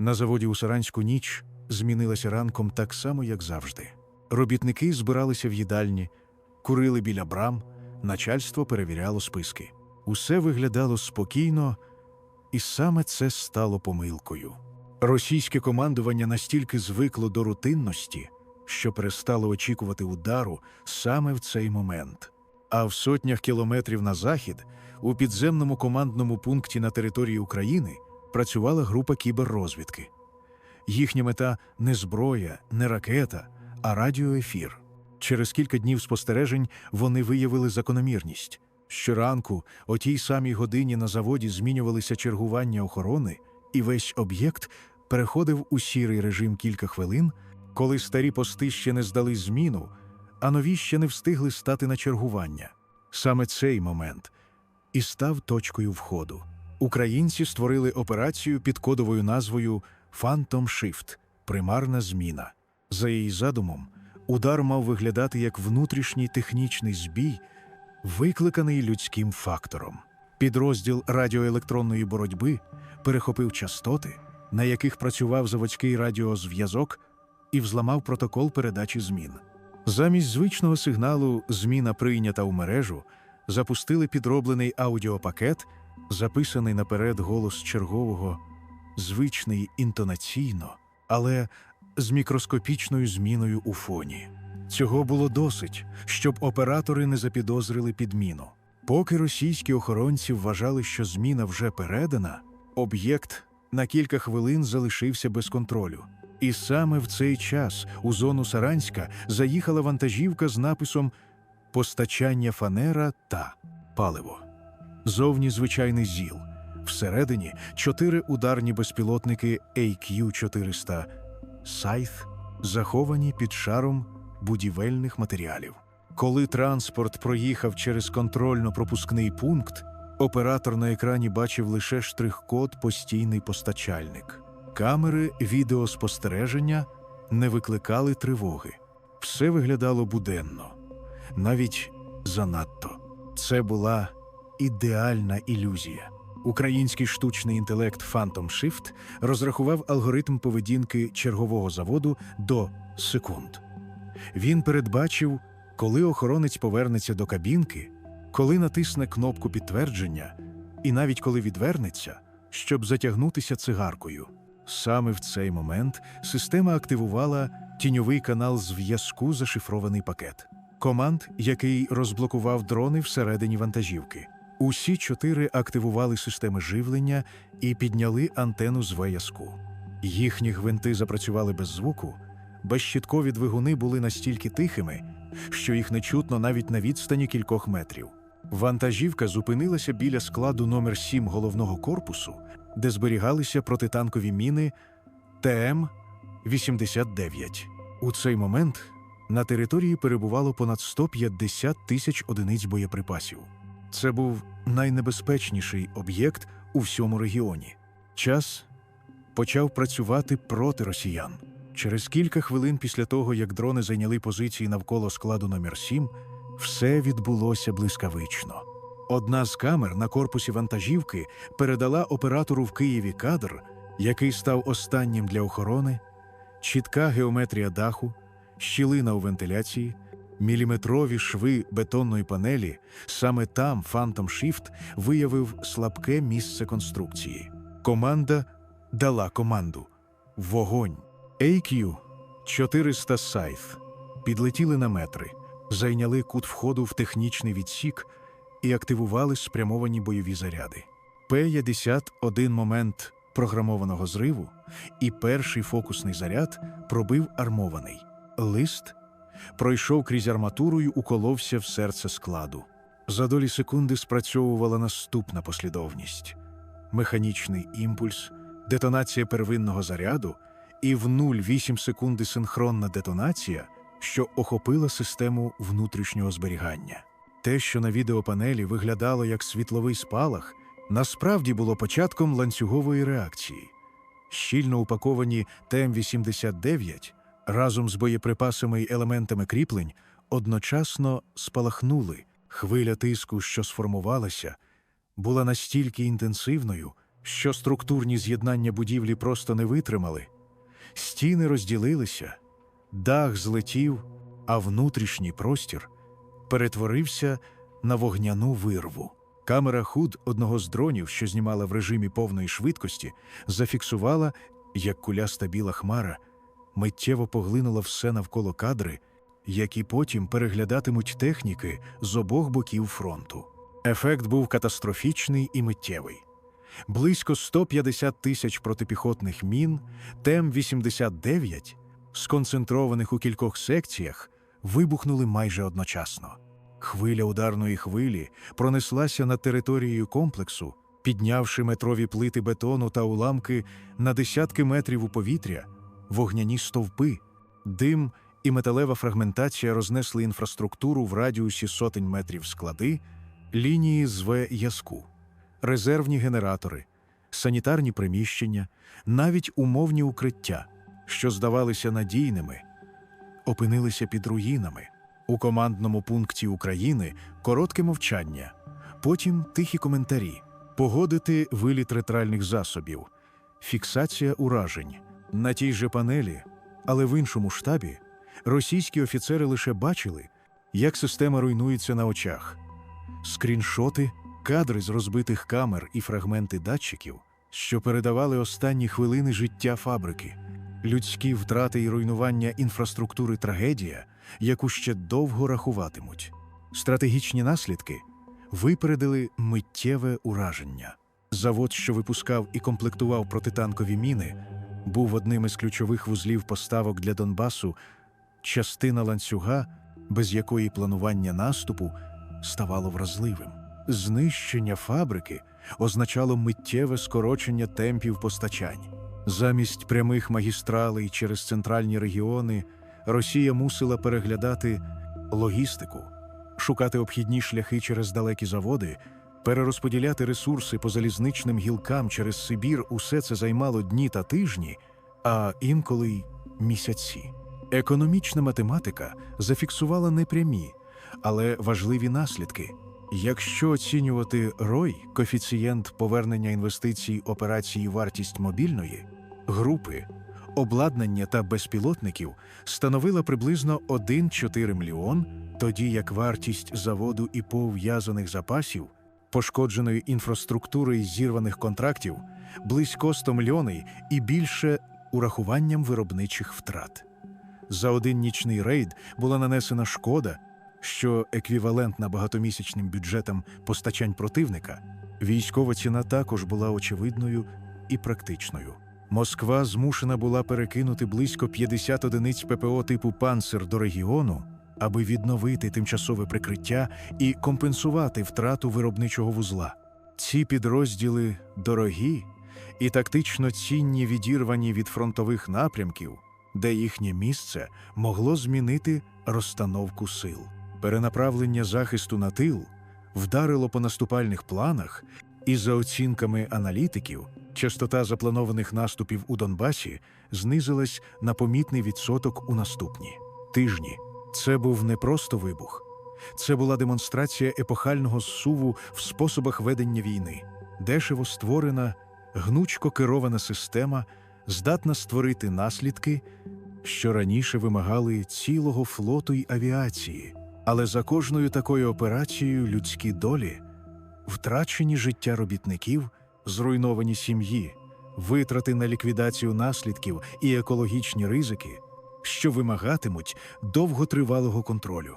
На заводі у Саранську ніч змінилася ранком так само, як завжди. Робітники збиралися в їдальні, курили біля брам, начальство перевіряло списки. Усе виглядало спокійно, і саме це стало помилкою. Російське командування настільки звикло до рутинності, що перестало очікувати удару саме в цей момент. А в сотнях кілометрів на захід, у підземному командному пункті на території України, працювала група кіберрозвідки. Їхня мета не зброя, не ракета, а радіоефір. Через кілька днів спостережень вони виявили закономірність. Щоранку, о тій самій годині на заводі змінювалися чергування охорони, і весь об'єкт переходив у сірий режим кілька хвилин, коли старі пости ще не здали зміну, а нові ще не встигли стати на чергування. Саме цей момент і став точкою входу. Українці створили операцію під кодовою назвою Phantom Shift примарна зміна. За її задумом, удар мав виглядати як внутрішній технічний збій, викликаний людським фактором. Підрозділ радіоелектронної боротьби перехопив частоти, на яких працював заводський радіозв'язок, і взламав протокол передачі змін. Замість звичного сигналу зміна прийнята у мережу, запустили підроблений аудіопакет, записаний наперед голос чергового, звичний інтонаційно, але з мікроскопічною зміною у фоні. Цього було досить, щоб оператори не запідозрили підміну. Поки російські охоронці вважали, що зміна вже передана, об'єкт на кілька хвилин залишився без контролю. І саме в цей час у зону Саранська заїхала вантажівка з написом Постачання фанера та паливо. Зовні звичайний ЗІЛ. Всередині чотири ударні безпілотники AQ-400 Сайт заховані під шаром будівельних матеріалів. Коли транспорт проїхав через контрольно-пропускний пункт, оператор на екрані бачив лише штрих-код постійний постачальник. Камери відеоспостереження не викликали тривоги. Все виглядало буденно, навіть занадто. Це була ідеальна ілюзія. Український штучний інтелект Phantom Shift розрахував алгоритм поведінки чергового заводу до секунд. Він передбачив, коли охоронець повернеться до кабінки, коли натисне кнопку підтвердження, і навіть коли відвернеться, щоб затягнутися цигаркою. Саме в цей момент система активувала тіньовий канал зв'язку зашифрований пакет. Команд, який розблокував дрони всередині вантажівки. Усі чотири активували системи живлення і підняли антену зв'язку. Їхні гвинти запрацювали без звуку, безщіткові двигуни були настільки тихими, що їх не чутно навіть на відстані кількох метрів. Вантажівка зупинилася біля складу номер 7 головного корпусу, де зберігалися протитанкові міни ТМ-89. У цей момент на території перебувало понад 150 тисяч одиниць боєприпасів. Це був найнебезпечніший об'єкт у всьому регіоні. Час почав працювати проти росіян. Через кілька хвилин після того, як дрони зайняли позиції навколо складу номер 7, все відбулося блискавично. Одна з камер на корпусі вантажівки передала оператору в Києві кадр, який став останнім для охорони, чітка геометрія даху, щілина у вентиляції, міліметрові шви бетонної панелі. Саме там Phantom Shift виявив слабке місце конструкції. Команда дала команду Вогонь. AQ 400 Сайф підлетіли на метри, зайняли кут входу в технічний відсік і активували спрямовані бойові заряди. П-50 один момент програмованого зриву, і перший фокусний заряд пробив армований. Лист пройшов крізь арматуру й уколовся в серце складу. За долі секунди спрацьовувала наступна послідовність: механічний імпульс, детонація первинного заряду і в 0,8 секунди синхронна детонація, що охопила систему внутрішнього зберігання. Те, що на відеопанелі виглядало як світловий спалах, насправді було початком ланцюгової реакції. Щільно упаковані ТМ-89 разом з боєприпасами й елементами кріплень одночасно спалахнули. Хвиля тиску, що сформувалася, була настільки інтенсивною, що структурні з'єднання будівлі просто не витримали. Стіни розділилися, дах злетів, а внутрішній простір перетворився на вогняну вирву. Камера худ одного з дронів, що знімала в режимі повної швидкості, зафіксувала, як куляста біла хмара миттєво поглинула все навколо кадри, які потім переглядатимуть техніки з обох боків фронту. Ефект був катастрофічний і миттєвий. Близько 150 тисяч протипіхотних мін, ТЕМ-89, сконцентрованих у кількох секціях, вибухнули майже одночасно. Хвиля ударної хвилі пронеслася над територією комплексу, піднявши метрові плити бетону та уламки на десятки метрів у повітря, вогняні стовпи, дим і металева фрагментація рознесли інфраструктуру в радіусі сотень метрів склади, лінії з В-язку, резервні генератори, санітарні приміщення, навіть умовні укриття, що здавалися надійними, опинилися під руїнами. У командному пункті України коротке мовчання, потім тихі коментарі, погодити виліт ретральних засобів, фіксація уражень. На тій же панелі, але в іншому штабі, російські офіцери лише бачили, як система руйнується на очах. Скріншоти, кадри з розбитих камер і фрагменти датчиків, що передавали останні хвилини життя фабрики, людські втрати і руйнування інфраструктури трагедія, яку ще довго рахуватимуть. Стратегічні наслідки випередили миттєве ураження. Завод, що випускав і комплектував протитанкові міни, був одним із ключових вузлів поставок для Донбасу, частина ланцюга, без якої планування наступу ставало вразливим. Знищення фабрики означало миттєве скорочення темпів постачань. Замість прямих магістралей через центральні регіони Росія мусила переглядати логістику, шукати обхідні шляхи через далекі заводи, перерозподіляти ресурси по залізничним гілкам через Сибір. Усе це займало дні та тижні, а інколи й місяці. Економічна математика зафіксувала непрямі, але важливі наслідки. Якщо оцінювати ROI, коефіцієнт повернення інвестицій операції вартість мобільної, групи, обладнання та безпілотників становила приблизно 1,4 мільйон, тоді як вартість заводу і пов'язаних запасів, пошкодженої інфраструктури і зірваних контрактів близько 100 мільйонів і більше урахуванням виробничих втрат. За один нічний рейд була нанесена шкода, що еквівалентна багатомісячним бюджетам постачань противника, військова ціна також була очевидною і практичною. Москва змушена була перекинути близько 50 одиниць ППО типу «Панцер» до регіону, аби відновити тимчасове прикриття і компенсувати втрату виробничого вузла. Ці підрозділи дорогі і тактично цінні відірвані від фронтових напрямків, де їхнє місце могло змінити розстановку сил. Перенаправлення захисту на тил вдарило по наступальних планах, і за оцінками аналітиків, частота запланованих наступів у Донбасі знизилась на помітний відсоток у наступні тижні. Це був не просто вибух, це була демонстрація епохального зсуву в способах ведення війни, дешево створена, гнучко керована система, здатна створити наслідки, що раніше вимагали цілого флоту й авіації. Але за кожною такою операцією людські долі, втрачені життя робітників, зруйновані сім'ї, витрати на ліквідацію наслідків і екологічні ризики, що вимагатимуть довготривалого контролю.